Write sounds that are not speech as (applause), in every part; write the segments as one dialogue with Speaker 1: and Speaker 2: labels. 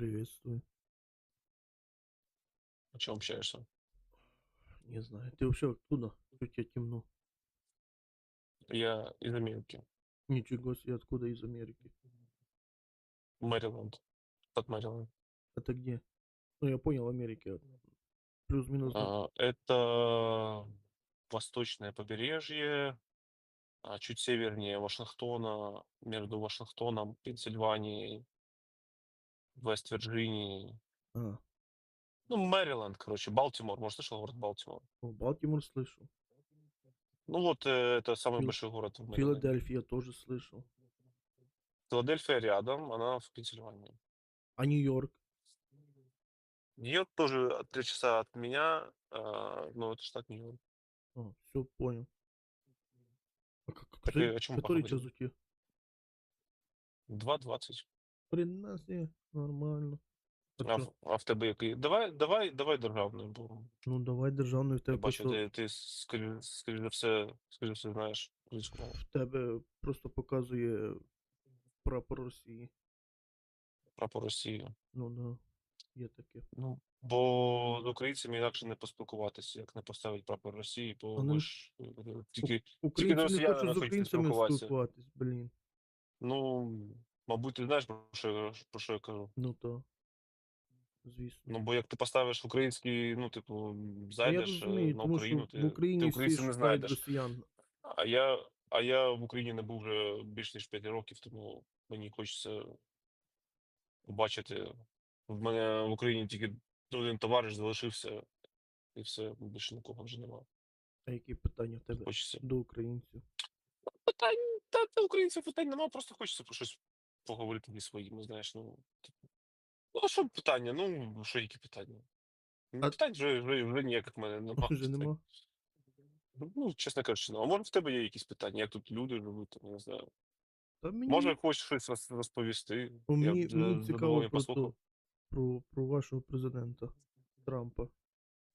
Speaker 1: Приветствую.
Speaker 2: О чем общаешься?
Speaker 1: Не знаю. Ты вообще откуда? Что тебе темно?
Speaker 2: Я из Америки.
Speaker 1: Ничего себе, откуда из Америки?
Speaker 2: Мэриленд. Штат Мэриленд.
Speaker 1: Это где? Ну, я понял, Америка. Плюс-минус.
Speaker 2: А, Это восточное побережье, а чуть севернее Вашингтона, между Вашингтоном, Пенсильванией, Вест-Вирджинией.
Speaker 1: А,
Speaker 2: Ну, Мэриленд, короче, Балтимор. Может, слышал город Балтимор?
Speaker 1: о, Балтимор слышал.
Speaker 2: Ну, вот э, это самый
Speaker 1: Фил-
Speaker 2: большой город в Мэриленде.
Speaker 1: Филадельфия тоже слышал.
Speaker 2: Филадельфия рядом, она в Пенсильвании.
Speaker 1: А Нью-Йорк?
Speaker 2: Нью-Йорк тоже три часа от меня, а, но это штат Нью-Йорк.
Speaker 1: А, все, понял. А как,
Speaker 2: Так
Speaker 1: который,
Speaker 2: и о чем
Speaker 1: который час
Speaker 2: поговорим?
Speaker 1: у тебя?
Speaker 2: 2.20.
Speaker 1: Хрена себе, нормально. А
Speaker 2: А, в- а в тебе який? Давай, давай, давай державний, бо
Speaker 1: Ну, давай державний в
Speaker 2: я
Speaker 1: тебе
Speaker 2: бачу,
Speaker 1: просто,
Speaker 2: ти, ти скоріше, за все, скоріше за все знаєш українську мову.
Speaker 1: в тебе просто показує прапор Росії.
Speaker 2: Прапор Росії.
Speaker 1: Ну, да, є таке.
Speaker 2: Ну, бо з українцями інакше не поспілкуватися, як не поставити прапор Росії, бо
Speaker 1: Вони
Speaker 2: ми ж е, тільки,
Speaker 1: Українці не
Speaker 2: росіяни
Speaker 1: хочуть з українцями
Speaker 2: спілкуватися.
Speaker 1: блін.
Speaker 2: ну, мабуть, ти знаєш, про що, я- про що я кажу.
Speaker 1: Ну то. Звісно.
Speaker 2: Ну, бо як ти поставиш український, ну, типу,
Speaker 1: А я
Speaker 2: зайдеш е,
Speaker 1: розумію,
Speaker 2: на
Speaker 1: тому
Speaker 2: Україну,
Speaker 1: що
Speaker 2: ти,
Speaker 1: в Україні
Speaker 2: ти
Speaker 1: всі
Speaker 2: українців не
Speaker 1: шукають
Speaker 2: знайдеш.
Speaker 1: росіян.
Speaker 2: А я, а я в Україні не був вже більш ніж 5 років, тому мені хочеться побачити. В мене в Україні тільки один товариш залишився, і все, більше нікого вже немає.
Speaker 1: А які питання в тебе
Speaker 2: Хочеться.
Speaker 1: до українців?
Speaker 2: Питань, та, та українців питань немає, просто хочеться про щось поговорити зі своїми, знаєш. Ну, типу. ну а що питання? Ну, що які питання? Ну,
Speaker 1: А-
Speaker 2: Питань вже, вже, вже ніяких в мене немає.
Speaker 1: Вже (laughs) нема.
Speaker 2: Ну, чесно кажучи, ну, а може в тебе є якісь питання, як тут люди живуть, там, я не знаю.
Speaker 1: Та мені,
Speaker 2: Може, хочеш щось роз- розповісти?
Speaker 1: ну,
Speaker 2: Я
Speaker 1: мені,
Speaker 2: б з
Speaker 1: мені цікаво
Speaker 2: задоволенням
Speaker 1: про,
Speaker 2: послухав.
Speaker 1: то, про, про вашого президента Трампа.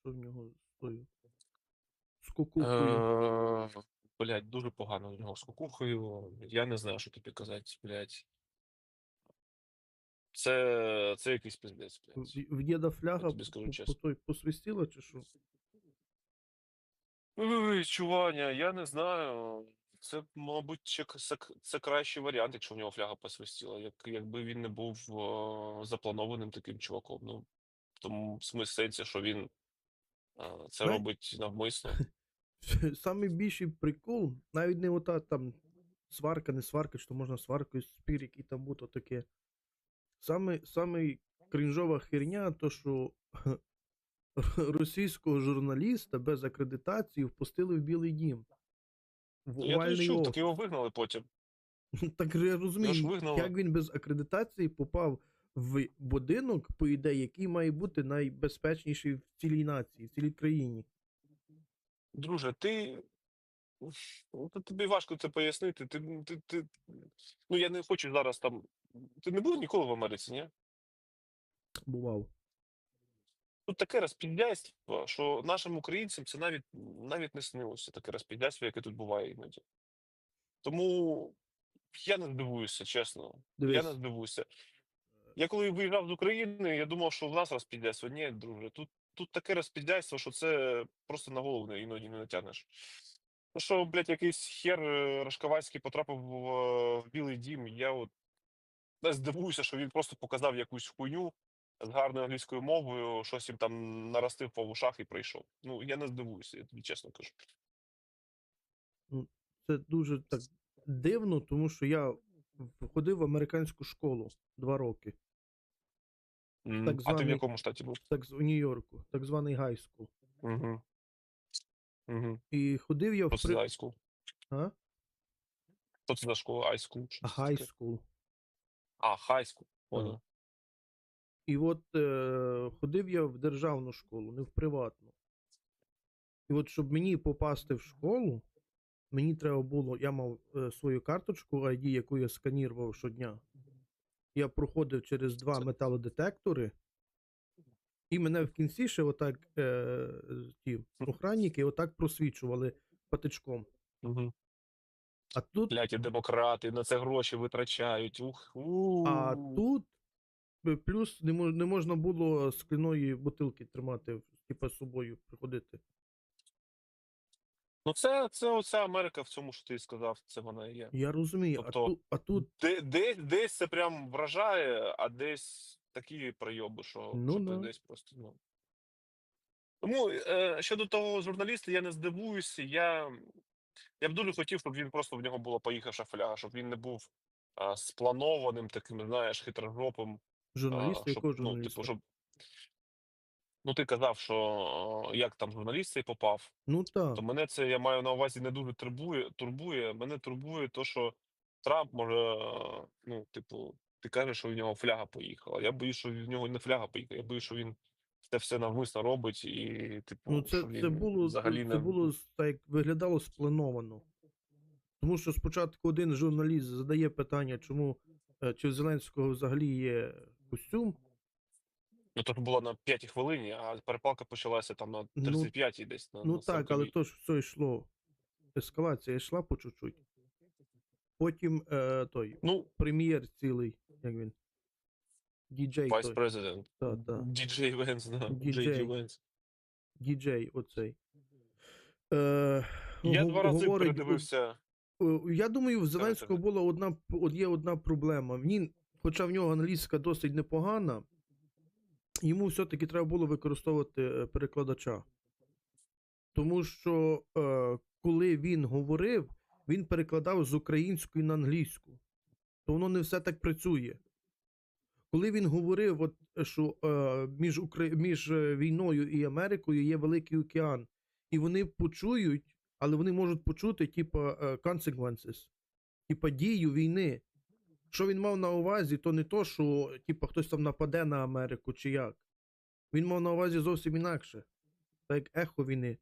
Speaker 1: Що в нього з тою з кукухою.
Speaker 2: Е, Блядь, дуже погано в нього з кукухою. Я не знаю, що тобі казати, блядь. Це, це якийсь пиздець, блядь.
Speaker 1: В, діда фляга по, той посвистіла чи що?
Speaker 2: Ой, чування, я не знаю. Це, мабуть, це, це кращий варіант, якщо в нього фляга посвистіла, як, якби він не був е, запланованим таким чуваком. Ну, тому смис- сенсі, що він е, це
Speaker 1: Знає-
Speaker 2: робить навмисно. (laughs)
Speaker 1: Самий більший прикол, навіть не ота там сварка, не сварка, що можна сваркою, спір, який там то таке. Саме, саме крінжова херня, то що (laughs) російського журналіста без акредитації впустили в Білий Дім. В
Speaker 2: Я
Speaker 1: овальний
Speaker 2: чув, так його вигнали потім. (laughs)
Speaker 1: Так я розумію, як він без акредитації попав в будинок, по ідеї, який має бути найбезпечніший в цілій нації, в цілій країні.
Speaker 2: Друже, ти. Ну, тобі важко це пояснити. Ти, ти, ти... Ну, я не хочу зараз там. Ти не був ніколи в Америці, ні?
Speaker 1: Бував.
Speaker 2: Тут таке розпіздяйство, що нашим українцям це навіть, навіть не снилося, таке розпіздяйство, яке тут буває іноді. Тому я не здивуюся, чесно. Я не здивуюся. Я коли виїжджав з України, я думав, що в нас розпіздяйство. Ні, друже, тут, тут таке розпіздяйство, що це просто на голову іноді не натягнеш. Ну що, блядь, якийсь хер е, Рашковальський потрапив в, е, в Білий Дім, я от не здивуюся, що він просто показав якусь хуйню з гарною англійською мовою, щось їм там наростив по вушах і прийшов. Ну, я не здивуюся, я тобі чесно кажу.
Speaker 1: це дуже так дивно, тому що я ходив в американську школу два роки,
Speaker 2: М,
Speaker 1: Так
Speaker 2: А ти в
Speaker 1: званий-
Speaker 2: якому штаті був?
Speaker 1: так з- у Нью-Йорку, так званий гайскул.
Speaker 2: Угу. Угу.
Speaker 1: І ходив я в
Speaker 2: це
Speaker 1: при...
Speaker 2: айскул?
Speaker 1: А?
Speaker 2: Що це за школа? Що це таке?
Speaker 1: Гайскул.
Speaker 2: А, хайскул.
Speaker 1: Ага.
Speaker 2: Понял.
Speaker 1: І от е, ходив я в державну школу, не в приватну. І от щоб мені попасти в школу, мені треба було, я мав е, свою карточку ID, яку я сканірував щодня. Я проходив через два металодетектори, і мене в кінці ще отак е, ті охранники отак просвічували патичком.
Speaker 2: Угу.
Speaker 1: А тут,
Speaker 2: Кляті демократи на це гроші витрачають. Ух, у
Speaker 1: а тут Плюс не, мож, не можна було скляної бутилки тримати, типа з собою приходити.
Speaker 2: Ну, це, це оця Америка в цьому, що ти сказав, це вона і є.
Speaker 1: Я розумію,
Speaker 2: Тобто-
Speaker 1: а, тут, а тут
Speaker 2: Де, де, десь це прям вражає, а десь такі пройоби, що,
Speaker 1: Ну
Speaker 2: що ти десь просто. Ну. Тому е, щодо того журналіста, я не здивуюся. Я, я б дуже хотів, щоб він просто в нього була поїхавша фляга, щоб він не був а, спланованим, таким, знаєш, хитрожопим.
Speaker 1: журналіст,
Speaker 2: а,
Speaker 1: якого
Speaker 2: щоб, ну, типу, щоб... ну, ти казав, що як там журналіст цей попав.
Speaker 1: Ну так.
Speaker 2: То мене це я маю на увазі не дуже турбує. турбує. Мене турбує то, що Трамп може, е, ну, типу, ти кажеш, що в нього фляга поїхала. Я боюсь, що в нього не фляга поїхала. Я боюсь, що він це все навмисно робить, і, типу,
Speaker 1: Ну, це, це було,
Speaker 2: взагалі
Speaker 1: це
Speaker 2: не
Speaker 1: було так, як виглядало сплановано. Тому що спочатку один журналіст задає питання, чому е, чи в Зеленського взагалі є костюм.
Speaker 2: ну то було на п'ятій хвилині, а перепалка почалася там на
Speaker 1: Ну,
Speaker 2: 35-й десь на,
Speaker 1: Ну
Speaker 2: на
Speaker 1: так, але то ж все йшло. Ескалація йшла по чуть-чуть. Потім е, той
Speaker 2: Ну,
Speaker 1: прем'єр цілий, як він? Діджей
Speaker 2: Vice
Speaker 1: той.
Speaker 2: President.
Speaker 1: Та, та.
Speaker 2: Діджей Венс, да.
Speaker 1: Діджей.
Speaker 2: Джей Венс.
Speaker 1: Діджей оцей. Е,
Speaker 2: Я
Speaker 1: гов-
Speaker 2: два рази
Speaker 1: говорить,
Speaker 2: передивився.
Speaker 1: Е, Я думаю, в Зеленського була одна от є одна проблема. Він, хоча в нього англійська досить непогана, йому все-таки треба було використовувати е, перекладача. Тому що е, коли він говорив, він перекладав з української на англійську. То воно не все так працює. Коли він говорив, от, що е, між, Укра... між е, війною і Америкою є Великий океан, і вони почують, але вони можуть почути, типа, е, consequences, типа дію війни. Що він мав на увазі, то не то, що типа, хтось там нападе на Америку чи як. Він мав на увазі зовсім інакше, так як ехо війни.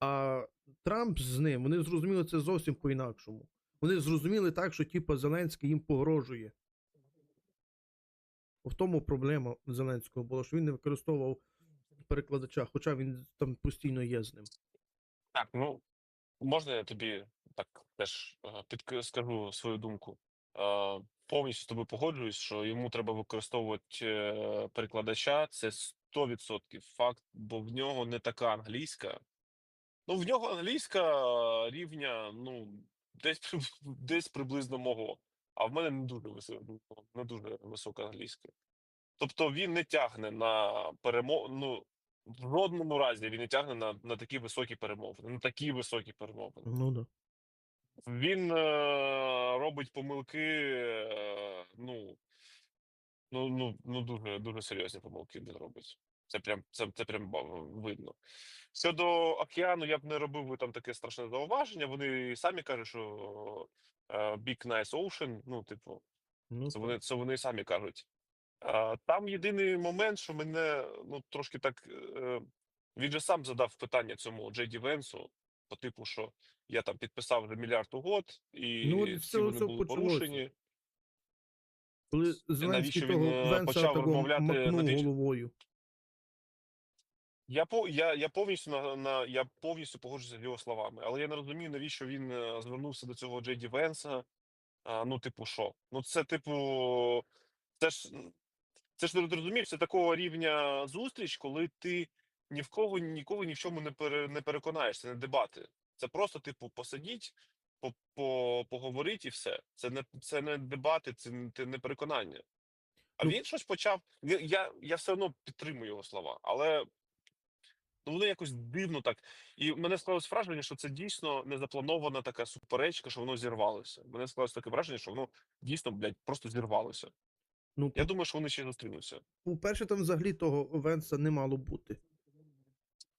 Speaker 1: А Трамп з ним, вони зрозуміли це зовсім по-інакшому. Вони зрозуміли так, що типа Зеленський їм погрожує. В тому проблема Зеленського була, що він не використовував перекладача, хоча він там постійно є з ним.
Speaker 2: Так, ну можна я тобі так теж е, підк- скажу свою думку. Е, Повністю з тобою погоджуюсь, що йому треба використовувати е, перекладача. Це 100% факт, бо в нього не така англійська. Ну, в нього англійська рівня, ну, десь (laughs) десь приблизно мого. А в мене не дуже висока, не дуже висока англійська. Тобто він не тягне на перемогу. Ну, в жодному разі він не тягне на, на такі високі перемовини, на такі високі перемовини.
Speaker 1: Ну да.
Speaker 2: Він е, робить помилки, е, ну, ну, ну, ну дуже, дуже серйозні помилки він робить. Це прям, це, це прям видно. Щодо океану, я б не робив би там таке страшне зауваження. Вони самі кажуть, що е, Big Nice Ocean, ну, типу,
Speaker 1: Ну,
Speaker 2: це вони, це вони самі кажуть. А, там єдиний момент, що мене ну, трошки так. Е, він же сам задав питання цьому Джей Ді Венсу, по типу, що я там підписав вже мільярд угод, і
Speaker 1: Ну,
Speaker 2: всі вони
Speaker 1: все
Speaker 2: були порушені.
Speaker 1: Коли Зеленський
Speaker 2: навіщо
Speaker 1: того
Speaker 2: він, е,
Speaker 1: Венса
Speaker 2: почав розмовляти
Speaker 1: головою.
Speaker 2: Я по я, я повністю на, на я повністю погоджуюся з його словами, але я не розумію, навіщо він е, звернувся до цього Джей Ді Венса. А, ну, типу, що? Ну, це, типу, це ж це ж ти розумієш, це такого рівня зустріч, коли ти ні в кого нікого ні в чому не пере, не переконаєш. Це не дебати. Це просто, типу, посидіть, по, по, поговорити і все. Це не це не дебати, це не, це не переконання. А
Speaker 1: Ну-
Speaker 2: він щось почав. Я, я все одно підтримую його слова, але ну, воно якось дивно так. І в мене склалось враження, що це дійсно не запланована така суперечка, що воно зірвалося. Мене склалось таке враження, що воно дійсно, блядь, просто зірвалося.
Speaker 1: Ну,
Speaker 2: Я думаю, що вони ще зустрінуться.
Speaker 1: по-перше, там взагалі того Венса не мало бути.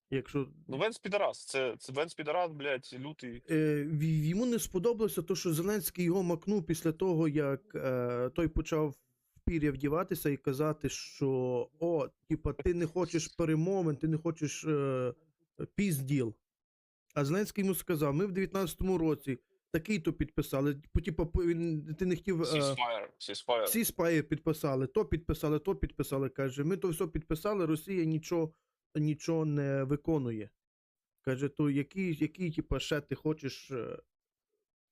Speaker 1: Якщо
Speaker 2: Ну, Венс підарас, це, це Венс підарас, блядь, лютий.
Speaker 1: е, йому не сподобалося, то, що Зеленський його макнув після того, як е, той почав пір'я вдіватися і казати, що о, типа, ти не хочеш перемовин, ти не хочеш е, пізділ. А Зеленський йому сказав: ми в 19-му році такий-то підписали. По- Типа, він, ти не хотів. Е, всі спаї підписали, то підписали, то підписали. Каже, ми то все підписали, Росія нічого, нічого не виконує. Каже, то які, які типа, ще ти хочеш е,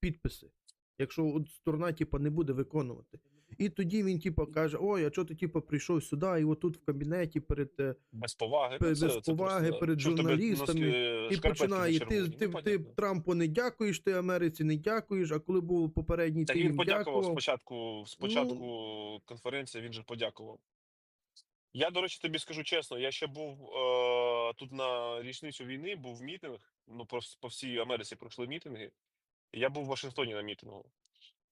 Speaker 1: підписи, якщо сторона типа, не буде виконувати. І тоді він, типу, каже: Ой, а чого ти типу, прийшов сюди, і отут в кабінеті перед. е,
Speaker 2: Без поваги.
Speaker 1: Без
Speaker 2: ну, це, це
Speaker 1: поваги
Speaker 2: просто,
Speaker 1: перед
Speaker 2: тебе
Speaker 1: журналістами, І починає: ти, ти,
Speaker 2: Ну,
Speaker 1: ти. Трампу не дякуєш, ти Америці не дякуєш, а коли був попередній,
Speaker 2: Так
Speaker 1: ти
Speaker 2: він
Speaker 1: їм
Speaker 2: подякував
Speaker 1: дякував. Ну,
Speaker 2: спочатку, спочатку конференції, він же подякував. Я, до речі, тобі скажу чесно, я ще був е, тут на річницю війни, був мітинг. Ну, по, по всій Америці пройшли мітинги. Я був в Вашингтоні на мітингу.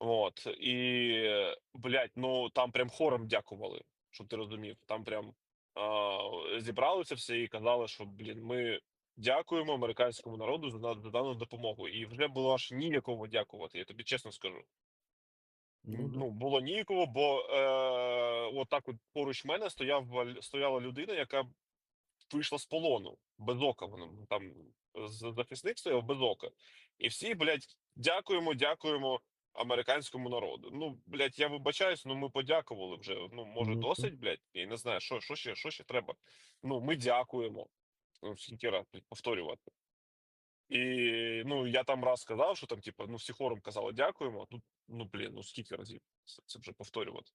Speaker 2: От. І, блядь, ну там прям хором дякували, щоб ти розумів. Там прям е, зібралися всі і казали, що, блін, ми дякуємо американському народу за, дану допомогу. І вже було аж ніякого дякувати, я тобі чесно скажу.
Speaker 1: Ну.
Speaker 2: Ну, було ніяково, бо е, от так от поруч мене стояв, стояла людина, яка вийшла з полону без ока. Вона там захисник стояв без ока. І всі, блядь, дякуємо, дякуємо американському народу. Ну, блядь, я вибачаюсь, ну ми подякували вже. Ну, може,
Speaker 1: Ну,
Speaker 2: досить, блядь, я не знаю, що, що ще, що ще треба. Ну, ми дякуємо. Ну, скільки раз блядь, повторювати. І ну я там раз сказав, що там, типу, ну всі хором казали дякуємо. а Тут, ну блін, ну скільки разів це вже повторювати.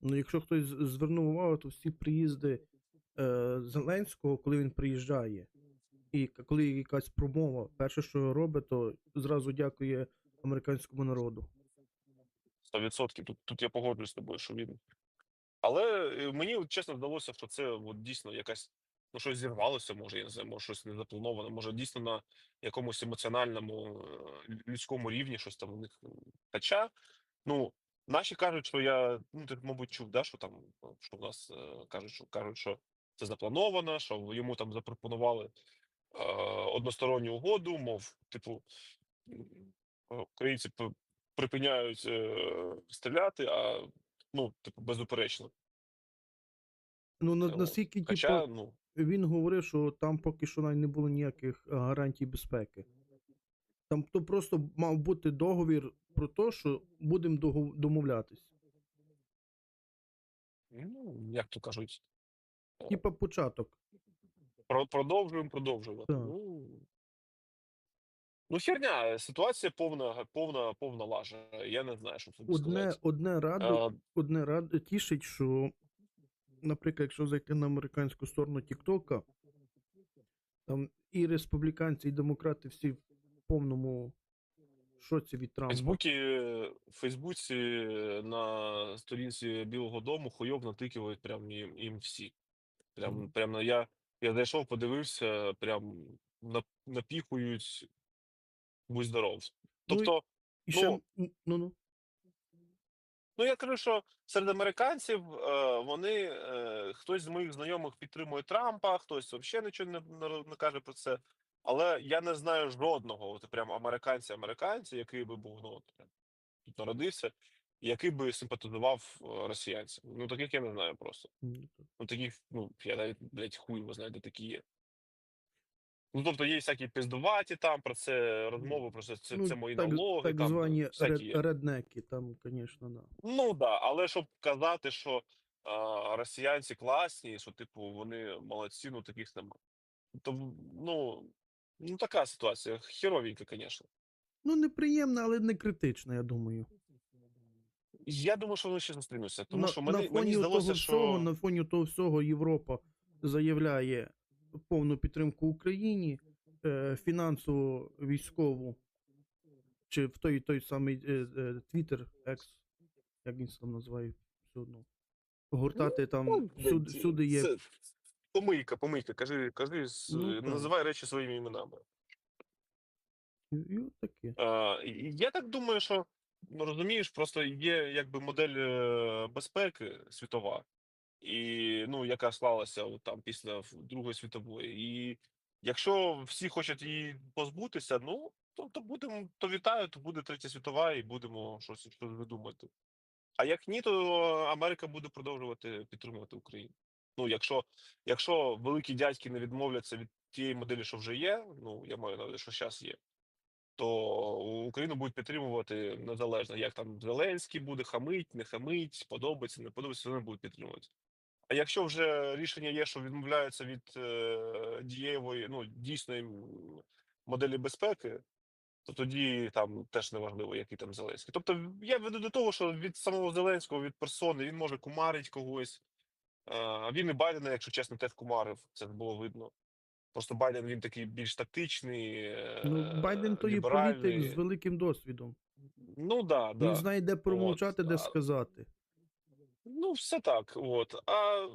Speaker 1: Ну, якщо хтось звернув увагу, то всі приїзди е, Зеленського, коли він приїжджає, і коли якась промова, перше, що робить, то зразу дякує американському народу.
Speaker 2: 100%. Тут, тут я погоджуюсь з тобою, що він. Але е, мені чесно здалося, що це от, дійсно якась ну щось зірвалося, може, я не знаю, може щось не заплановане, може дійсно на якомусь емоціональному е, людському рівні щось там у них. Хоча, ну, наші кажуть, що я, ну ти, мабуть, чув, да, що там, е, що в нас кажуть, що кажуть, що це заплановано, що йому там запропонували е, односторонню угоду, мов, типу, українці припиняють е, стріляти, а ну, типу, безуперечно.
Speaker 1: Ну, на, наскільки, типу,
Speaker 2: Хоча, ну,
Speaker 1: він говорив, що там поки що навіть не було ніяких е, гарантій безпеки. Там то просто мав бути договір про те, що будемо догов- домовлятись.
Speaker 2: ну, як то кажуть,
Speaker 1: Типа початок.
Speaker 2: про- продовжуємо продовжувати.
Speaker 1: Так.
Speaker 2: Ну, ну, херня, ситуація повна, повна, повна лажа. Я не знаю, що тут
Speaker 1: Одне,
Speaker 2: сказати.
Speaker 1: одне радо,
Speaker 2: Е,
Speaker 1: одне радо тішить, що, наприклад, якщо зайти на американську сторону Тіктока, там і республіканці, і демократи всі в повному шоці від
Speaker 2: В
Speaker 1: Трампа.
Speaker 2: Фейсбуці, в Фейсбуці на сторінці Білого Дому хуйов натикують прям їм, їм всі. Прям,
Speaker 1: Мгм.
Speaker 2: прям на- я, я зайшов, подивився, прям на- напіхують будь здоров.
Speaker 1: Ну,
Speaker 2: Тобто,
Speaker 1: ще,
Speaker 2: ну,
Speaker 1: м, ну, ну,
Speaker 2: ну я кажу, що серед американців е, вони е, хтось з моїх знайомих підтримує Трампа, хтось взагалі нічого не, не, не каже про це. Але я не знаю жодного, от прям американця-американця, який би був ну, от, прям тут народився, який би симпатизував е, росіянцям. Ну таких я не знаю просто. Ну таких, ну я навіть, блядь, хуй його знаю, де такі є. Ну, тобто є всякі пиздуваті там про це розмови, про це, це,
Speaker 1: ну,
Speaker 2: це мої
Speaker 1: так,
Speaker 2: налоги.
Speaker 1: так
Speaker 2: там,
Speaker 1: звані
Speaker 2: всякі
Speaker 1: ред, реднеки, там, звісно, да.
Speaker 2: Ну да, але щоб казати, що а, росіянці класні, що типу вони молодці, ну таких нема. То ну, ну така ситуація. Херовенька, звісно.
Speaker 1: Ну, неприємно, але не критично, я думаю.
Speaker 2: Я думаю, що вони ще зустрінуться, тому
Speaker 1: на,
Speaker 2: що
Speaker 1: на
Speaker 2: мені,
Speaker 1: фоні
Speaker 2: мені
Speaker 1: того
Speaker 2: здалося,
Speaker 1: всього, на фоні того всього Європа заявляє повну підтримку Україні, е, фінансову, військову, чи в той той самий е, е, Twitter, X, як він там називає все одно. Гуртати там
Speaker 2: Ну,
Speaker 1: всюди, всюди є.
Speaker 2: це помийка, помийка. Кажи, кажи,
Speaker 1: Ну,
Speaker 2: називай речі своїми іменами.
Speaker 1: І, от таке.
Speaker 2: А, я так думаю, що ну, розумієш, просто є якби модель безпеки світова, і ну, яка склалася от, там після Другої світової. І якщо всі хочуть її позбутися, ну то, то будемо, то вітаю, то буде третя світова, і будемо щось, щось видумати. А як ні, то Америка буде продовжувати підтримувати Україну. Ну, якщо, якщо великі дядьки не відмовляться від тієї моделі, що вже є, ну я маю на увазі, що зараз є то Україну будуть підтримувати незалежно, як там Зеленський буде хамить, не хамить, подобається, не подобається, вони будуть підтримувати. А якщо вже рішення є, що відмовляються від е, дієвої, ну дійсної м, моделі безпеки, то тоді там теж не важливо, який там Зеленський. Тобто я веду до того, що від самого Зеленського, від персони, він може кумарить когось. А він і Байдена, якщо чесно, теж кумарив. Це було видно. Просто Байден він такий більш тактичний.
Speaker 1: Ну, Байден то
Speaker 2: е,
Speaker 1: є
Speaker 2: ліберальний.
Speaker 1: політик з великим досвідом.
Speaker 2: Ну да, да.
Speaker 1: Він знає, де промовчати, де
Speaker 2: а-
Speaker 1: сказати.
Speaker 2: Все так. От. А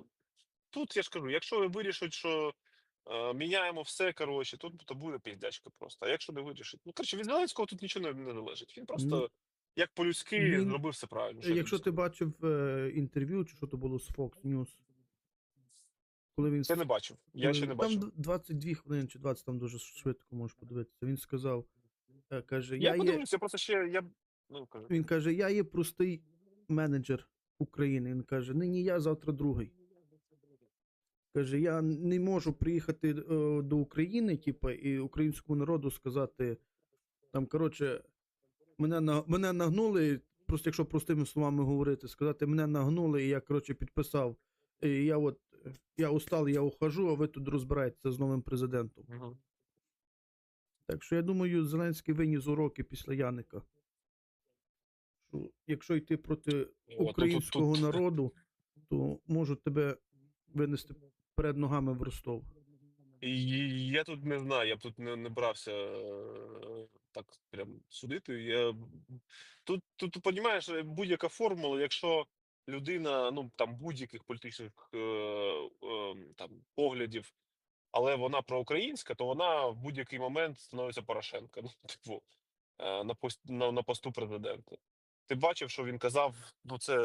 Speaker 2: тут я ж кажу, якщо ви вирішить, що е, міняємо все, коротше, тут то буде піздячка просто. А якщо не вирішить, ну коротше, від Зеленського тут нічого не, не залежить. Він просто
Speaker 1: Ну,
Speaker 2: як по-людськи
Speaker 1: він-
Speaker 2: зробив все правильно. що
Speaker 1: Якщо ти бачив е, інтерв'ю, чи що то було з Fox News, коли він.
Speaker 2: Це не бачив. Я ще не бачив.
Speaker 1: Там 22 хвилини чи 20, там дуже швидко можеш подивитися. Він сказав, е, каже,
Speaker 2: Я,
Speaker 1: я, є,
Speaker 2: просто ще я. Ну, кажу.
Speaker 1: він каже, я є простий менеджер України. Він каже, нині я, завтра другий. Каже, я не можу приїхати е, до України, типа, і українському народу сказати, там, коротше, мене, на, мене нагнули, просто якщо простими словами говорити, сказати, мене нагнули, і я, коротше, підписав. І я от, я устал, я ухожу, а ви тут розбираєтеся з новим президентом.
Speaker 2: Мгм.
Speaker 1: Так що я думаю, Зеленський виніс уроки після Яника. Що якщо йти проти
Speaker 2: ну,
Speaker 1: українського народу, (laughs) то можуть тебе винести перед ногами в Ростов.
Speaker 2: Я тут не знаю, я б тут не, не брався е, так прям судити. Я... Тут, тут, розумієш, будь-яка формула, якщо людина, ну там будь-яких політичних е, е, там, поглядів, але вона проукраїнська, то вона в будь-який момент становиться Порошенко. (laughs) Ну, типу, е, на, пост, на, на посту президента. Ти бачив, що він казав, ну це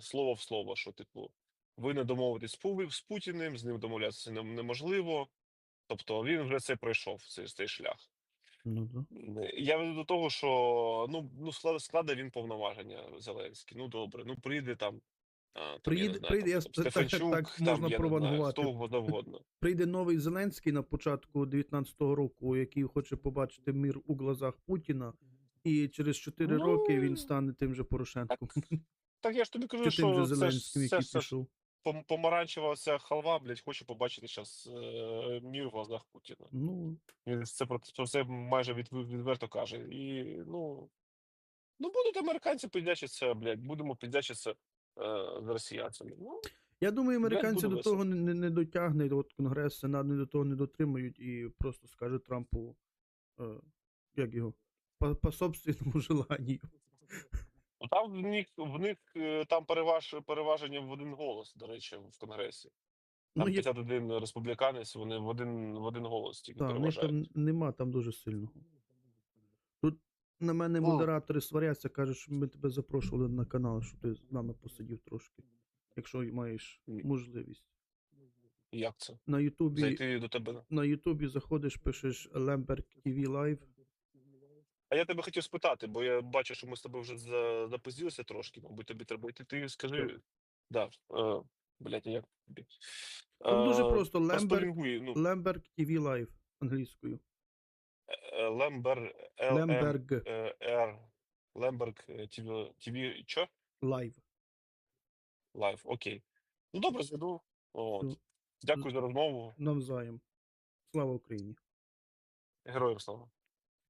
Speaker 2: слово в слово, що, типу, ви не домовитесь з Путіним, з ним домовлятися неможливо. Тобто він вже це пройшов, цей, цей шлях.
Speaker 1: Ну, да.
Speaker 2: Я веду до того, що ну, ну складе, складе він повноваження Зеленський. Ну добре, ну прийде там. А, там я
Speaker 1: Приїде-
Speaker 2: знаю,
Speaker 1: прийде, я
Speaker 2: там,
Speaker 1: с- так- так
Speaker 2: там,
Speaker 1: можна
Speaker 2: я знаю,
Speaker 1: провангувати. Прийде новий Зеленський на початку 19-го року, який хоче побачити мир у глазах Путіна, і через 4
Speaker 2: Ну,
Speaker 1: роки він стане тим же Порошенком.
Speaker 2: Так я ж тобі кажу,
Speaker 1: Чи тим же
Speaker 2: що це,
Speaker 1: Зеленським, який пішов.
Speaker 2: помаранчева ця халва, блядь, хоче побачити зараз е, мір в глазах Путіна.
Speaker 1: Ну,
Speaker 2: Він це про це майже від, відверто каже. І ну, ну будуть американці піддячитися, блядь, будемо піддячитися е, з росіянцями. Ну,
Speaker 1: Я думаю, американці до того не, не, не дотягне, от Конгрес, Сенат не до того не дотримають і просто скаже Трампу, е, як його, по, по собственному (laughs) желанню.
Speaker 2: ну, там в них в них е, там переваж, переваження в один голос, до речі, в Конгресі.
Speaker 1: Ну,
Speaker 2: Там
Speaker 1: є,
Speaker 2: 51 республіканець, вони в один в один голос тільки
Speaker 1: та, них
Speaker 2: переважають.
Speaker 1: там нема там дуже сильного. Тут на мене
Speaker 2: Ну.
Speaker 1: модератори сваряться, кажуть, що ми тебе запрошували на канал, щоб ти з нами посидів трошки, якщо маєш
Speaker 2: Ні.
Speaker 1: можливість.
Speaker 2: Як це?
Speaker 1: На Ютубі,
Speaker 2: Зайти до тебе.
Speaker 1: на Ютубі заходиш, пишеш Lemberg TV Live.
Speaker 2: А я тебе хотів спитати, бо я бачу, що ми з тобою вже за- трошки, мабуть, тобі треба йти. Ти скажи. Да, е, блядь, а як тобі?
Speaker 1: Там дуже
Speaker 2: Е,
Speaker 1: просто Lemberg,
Speaker 2: Простолінгуй, ну,
Speaker 1: Lemberg TV Live англійською.
Speaker 2: е, Лембер, Л, М,
Speaker 1: Lemberg
Speaker 2: е, Р, Лемберг, е, ТВ, ТВ, що?
Speaker 1: Live.
Speaker 2: Лайв, окей. Ну, добре, зайду. От. Дякую за розмову.
Speaker 1: Навзаєм. Слава Україні!
Speaker 2: Героям слава.